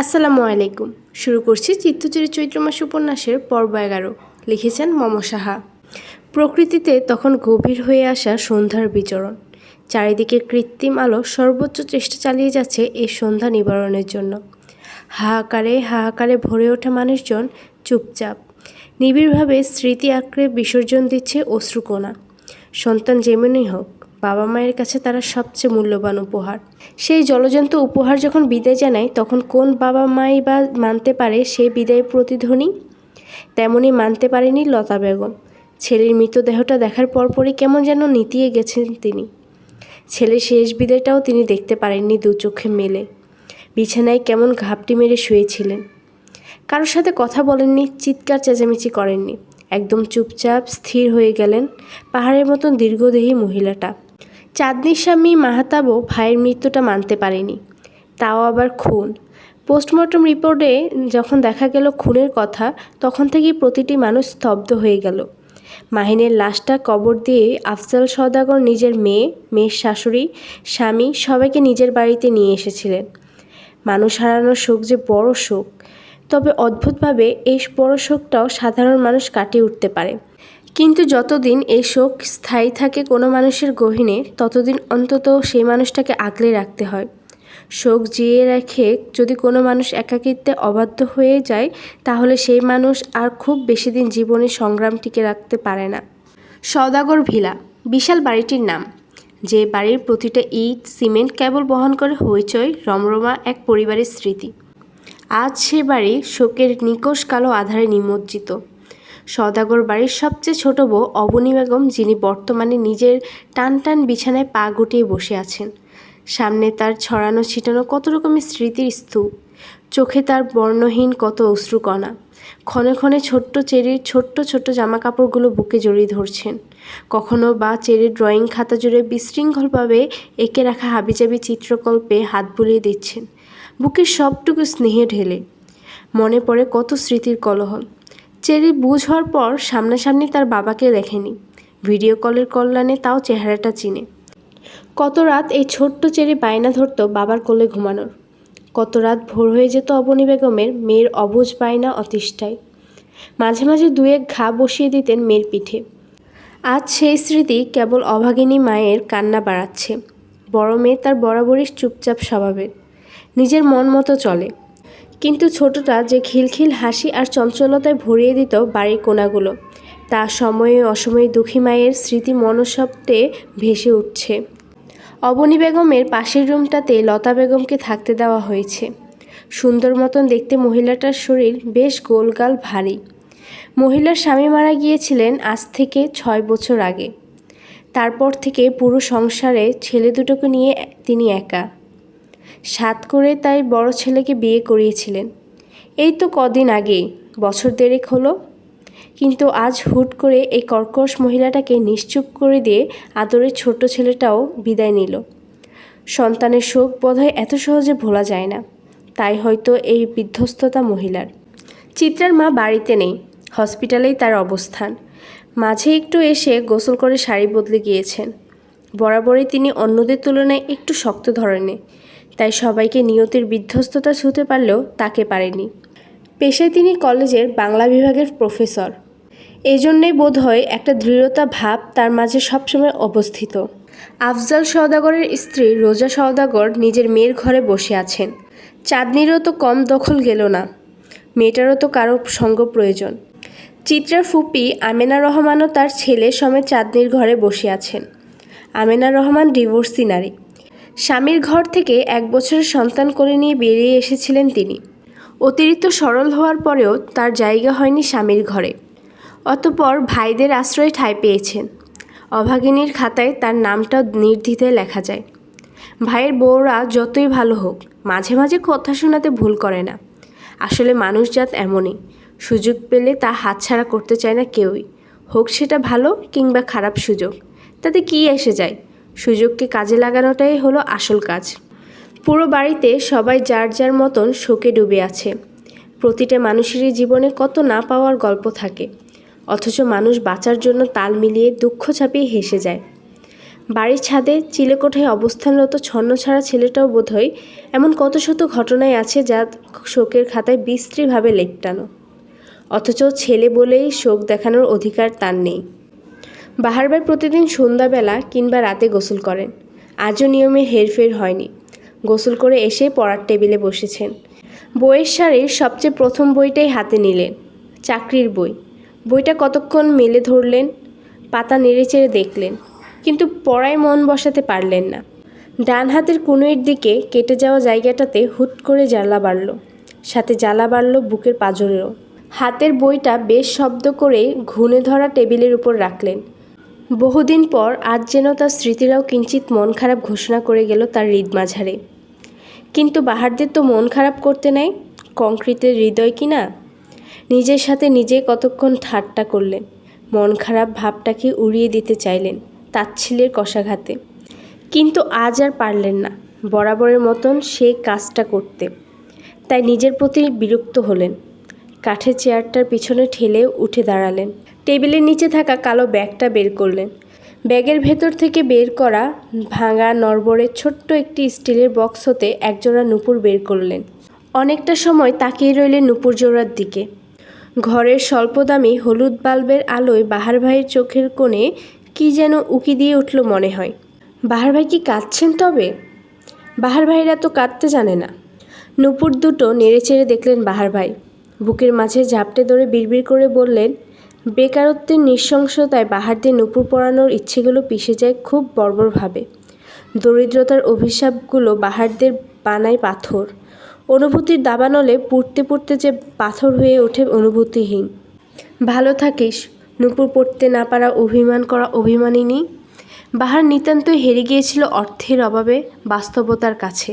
আসসালামু আলাইকুম। শুরু করছি চিত্তচুরি চৈত্র মাস উপন্যাসের পর্ব এগারো। লিখেছেন মম সাহা। প্রকৃতিতে তখন গভীর হয়ে আসা সন্ধ্যার বিচরণ। চারিদিকে কৃত্রিম আলো সর্বোচ্চ চেষ্টা চালিয়ে যাচ্ছে এই সন্ধ্যা নিবারণের জন্য। হাহাকারে হাহাকারে ভরে ওঠা মানুষজন চুপচাপ। নিবিড়ভাবে স্মৃতি আঁকড়ে বিসর্জন দিচ্ছে অশ্রুকোনা সন্তান যেমনই হোক বাবা মায়ের কাছে তারা সবচেয়ে মূল্যবান উপহার। সেই জলজন্ত উপহার যখন বিদায় জানায়, তখন কোন বাবা মাই বা মানতে পারে সেই বিদায় প্রতিধ্বনি? তেমনই মানতে পারেনি লতা বেগম। ছেলের মৃতদেহটা দেখার পরপরই কেমন যেন নিতিয়ে গেছেন তিনি। ছেলের শেষ বিদায়টাও তিনি দেখতে পারেননি দু চোখে মেলে। বিছানায় কেমন ঘাপটি মেরে শুয়েছিলেন। কারোর সাথে কথা বলেননি, চিৎকার চেঁচামেচি করেননি। একদম চুপচাপ, স্থির হয়ে গেলেন পাহাড়ের মতন দীর্ঘদেহী মহিলাটা। চাঁদনির স্বামী মাহাতাবও ভাইয়ের মৃত্যুটা মানতে পারেনি। তাও আবার খুন। পোস্টমর্টম রিপোর্টে যখন দেখা গেল খুনের কথা, তখন থেকেই প্রতিটি মানুষ স্তব্ধ হয়ে গেল। মাহিনের লাশটা কবর দিয়ে আফজাল সওদাগর নিজের মেয়ে, মেয়ের শাশুড়ি, স্বামী সবাইকে নিজের বাড়িতে নিয়ে এসেছিলেন। মানুষ হারানোর শোক যে বড় শোক। তবে অদ্ভুতভাবে এই বড় শোকটাও সাধারণ মানুষ কাটিয়ে উঠতে পারে। কিন্তু যতদিন এই শোক স্থায়ী থাকে কোনো মানুষের গহীনে, ততদিন অন্তত সেই মানুষটাকে আগলে রাখতে হয়। শোক জিয়ে রেখে যদি কোনো মানুষ একাকিত্বে অবাধ্য হয়ে যায়, তাহলে সেই মানুষ আর খুব বেশি দিন জীবনে সংগ্রাম টিকে রাখতে পারে না। সওদাগর ভিলা, বিশাল বাড়িটির নাম। যে বাড়ির প্রতিটা ইট, সিমেন্ট কেবল বহন করে হইচই, রমরমা এক পরিবারের স্মৃতি। আজ সে বাড়ি শোকের নিকশ কালো আধারে নিমজ্জিত। সদাগর বাড়ির সবচেয়ে ছোট বউ অবনী বেগম, যিনি বর্তমানে নিজের টান টান বিছানায় পা গুটিয়ে বসে আছেন। সামনে তার ছড়ানো ছিটানো কত রকমের স্মৃতির স্তূপ। চোখে তার বর্ণহীন কত অশ্রুকণা। ক্ষণে ক্ষণে ছোট্ট চেরির ছোট্ট ছোট্ট জামা কাপড়গুলো বুকে জড়িয়ে ধরছেন। কখনো বা চেরির ড্রয়িং খাতা জুড়ে বিশৃঙ্খলভাবে এঁকে রাখা হাবিজাবি চিত্রকল্পে হাত বুলিয়ে দিচ্ছেন। বুকের সবটুকু স্নেহে ঢেলে। মনে পড়ে কত স্মৃতির কলহল। চেরি বুঝ হওয়ার পর সামনাসামনি তার বাবাকে দেখেনি। ভিডিও কলের কল্যাণে তাও চেহারাটা চিনে। কত রাত এই ছোট্ট চেরি বায়না ধরতো বাবার কোলে ঘুমানোর। কত রাত ভোর হয়ে যেত অবনী বেগমের মেয়ের অবুজ বায়না অতিষ্ঠায়। মাঝে মাঝে দুয়েক ঘা বসিয়ে দিতেন মেয়ের পিঠে। আজ সেই স্মৃতি কেবল অভাগিনী মায়ের কান্না বাড়াচ্ছে। বড় মেয়ে তার বরাবরই চুপচাপ স্বভাবের। নিজের মন মতো চলে। কিন্তু ছোটটা যে খিলখিল হাসি আর চঞ্চলতায় ভরিয়ে দিত বাড়ির কোনাগুলো, তা সময়ে অসময়ে দুঃখী মায়ের স্মৃতি মনসপ্তে ভেসে উঠছে। অবনী বেগমের পাশের রুমটাতে লতা বেগমকে থাকতে দেওয়া হয়েছে। সুন্দর মতন দেখতে মহিলাটার শরীর বেশ গোলগাল ভারী। মহিলার স্বামী মারা গিয়েছিলেন আজ থেকে ছয় বছর আগে। তারপর থেকে পুরো সংসারে ছেলে দুটোকে নিয়ে তিনি একা। সাত করে তাই বড় ছেলেকে বিয়ে করিয়েছিলেন। এই তো কদিন আগে বছর দেড়েক হলো। কিন্তু আজ হুট করে এই কর্কশ মহিলাটাকে নিশ্চুপ করে দিয়ে আদরের ছোট ছেলেটাও বিদায় নিল। সন্তানের শোক বোধহয় এত সহজে ভোলা যায় না। তাই হয়তো এই বিধ্বস্ততা মহিলার। চিত্রার মা বাড়িতে নেই, হসপিটালেই তার অবস্থান। মাঝে একটু এসে গোসল করে শাড়ি বদলে গিয়েছেন। বরাবরই তিনি অন্যদের তুলনায় একটু শক্ত ধরনের, তাই সবাইকে নিয়তির বিধ্বস্ততা ছুঁতে পারলেও তাকে পারেনি। পেশায় তিনি কলেজের বাংলা বিভাগের প্রফেসর। এই জন্যেই বোধ হয় একটা দৃঢ়তা ভাব তার মাঝে সবসময় অবস্থিত। আফজাল সওদাগরের স্ত্রী রোজা সওদাগর নিজের মেয়ের ঘরে বসে আছেন। চাঁদনিরও তো কম দখল গেল না। মেয়েটারও তো কারও সঙ্গ প্রয়োজন। চিত্রার ফুপি আমেনা রহমানও তার ছেলে সমেত চাঁদনির ঘরে বসে আছেন। আমেনা রহমান ডিভোর্সি নারী। স্বামীর ঘর থেকে এক বছরের সন্তান করে নিয়ে বেরিয়ে এসেছিলেন তিনি। অতিরিক্ত সরল হওয়ার পরেও তার জায়গা হয়নি স্বামীর ঘরে। অতপর ভাইদের আশ্রয়ে ঠাঁই পেয়েছেন। অভাগিনীর খাতায় তার নামটা নির্দ্বিধায় লেখা যায়। ভাইয়ের বউরা যতই ভালো হোক, মাঝে মাঝে কথা শোনাতে ভুল করে না। আসলে মানুষজাত এমনই। সুযোগ পেলে তা হাতছাড়া করতে চায় না কেউই। হোক সেটা ভালো কিংবা খারাপ সুযোগ। তাতে কী এসে যায়? সুযোগকে কাজে লাগানোটাই হলো আসল কাজ। পুরো বাড়িতে সবাই যার যার মতন শোকে ডুবে আছে। প্রতিটা মানুষেরই জীবনে কত না পাওয়ার গল্প থাকে। অথচ মানুষ বাঁচার জন্য তাল মিলিয়ে দুঃখ ছাপিয়ে হেসে যায়। বাড়ির ছাদে চিলেকোঠায় অবস্থানরত ছন্ন ছাড়া ছেলেটাও বোধহয় এমন কত শত ঘটনায় আছে যা শোকের খাতায় বিশ্রীভাবে লেপটানো। অথচ ছেলে বলেই শোক দেখানোর অধিকার তার নেই। বাহারবার প্রতিদিন সন্ধ্যাবেলা কিংবা রাতে গোসল করেন। আজও নিয়মে হেরফের হয়নি। গোসল করে এসে পড়ার টেবিলে বসেছেন। বইয়ের শাড়ির সবচেয়ে প্রথম বইটাই হাতে নিলেন, চাকরির বই। বইটা কতক্ষণ মেলে ধরলেন, পাতা নেড়েচেড়ে দেখলেন, কিন্তু পড়ায় মন বসাতে পারলেন না। ডান হাতের কুনুইয়ের দিকে কেটে যাওয়া জায়গাটাতে হুট করে জ্বালা বাড়ল, সাথে জ্বালা বাড়ল বুকের পাঁজরেও হাতের বইটা বেশ শব্দ করে ঘুণে ধরা টেবিলের উপর রাখলেন বহুদিন পর আজ যেন তার স্মৃতিরাও কিঞ্চিত মন খারাপ ঘোষণা করে গেল তার হৃদ মাঝারে। কিন্তু বাহারদের তো মন খারাপ করতে নাই? কংক্রিটের হৃদয় কি না? নিজের সাথে নিজে কতক্ষণ ঠাট্টা করলেন? মন খারাপ ভাবটাকে উড়িয়ে দিতে চাইলেন তাচ্ছিলের কষাঘাতে। কিন্তু আজ আর পারলেন না। বরাবরের মতন সেই কাজটা করতে। তাই নিজের প্রতি বিরক্ত হলেন। কাঠের চেয়ারটার পিছনে ঠেলে উঠে দাঁড়ালেন। টেবিলের নিচে থাকা কালো ব্যাগটা বের করলেন। ব্যাগের ভেতর থেকে বের করা ভাঙা নড়বড়ের ছোট্ট একটি স্টিলের বক্স হতে একজোড়া নুপুর বের করলেন। অনেকটা সময় তাকিয়ে রইলেন নুপুর জোড়ার দিকে। ঘরের স্বল্পদামি হলুদ বাল্বের আলোয় বাহার ভাইয়ের চোখের কোণে কি যেন উকি দিয়ে উঠল মনে হয়। বাহার ভাই কি কাঁদছেন তবে? বাহার ভাইরা তো কাঁদতে জানে না। নুপুর দুটো নেড়েচেড়ে দেখলেন বাহার ভাই। বুকের মাঝে ঝাপটে ধরে বিড়বিড় করে বললেন, বেকারত্বের নৃশংসতায় বাহারদের নুপুর পরানোর ইচ্ছেগুলো পিষে যায় খুব বর্বরভাবে। দরিদ্রতার অভিশাপগুলো বাহারদের বানায় পাথর। অনুভূতির দাবানলে পড়তে পড়তে যে পাথর হয়ে ওঠে অনুভূতিহীন। ভালো থাকিস, নুপুর পড়তে না পারা অভিমান করা অভিমানিনী। বাহার নিতান্তই হেরে গিয়েছিল অর্থের অভাবে বাস্তবতার কাছে।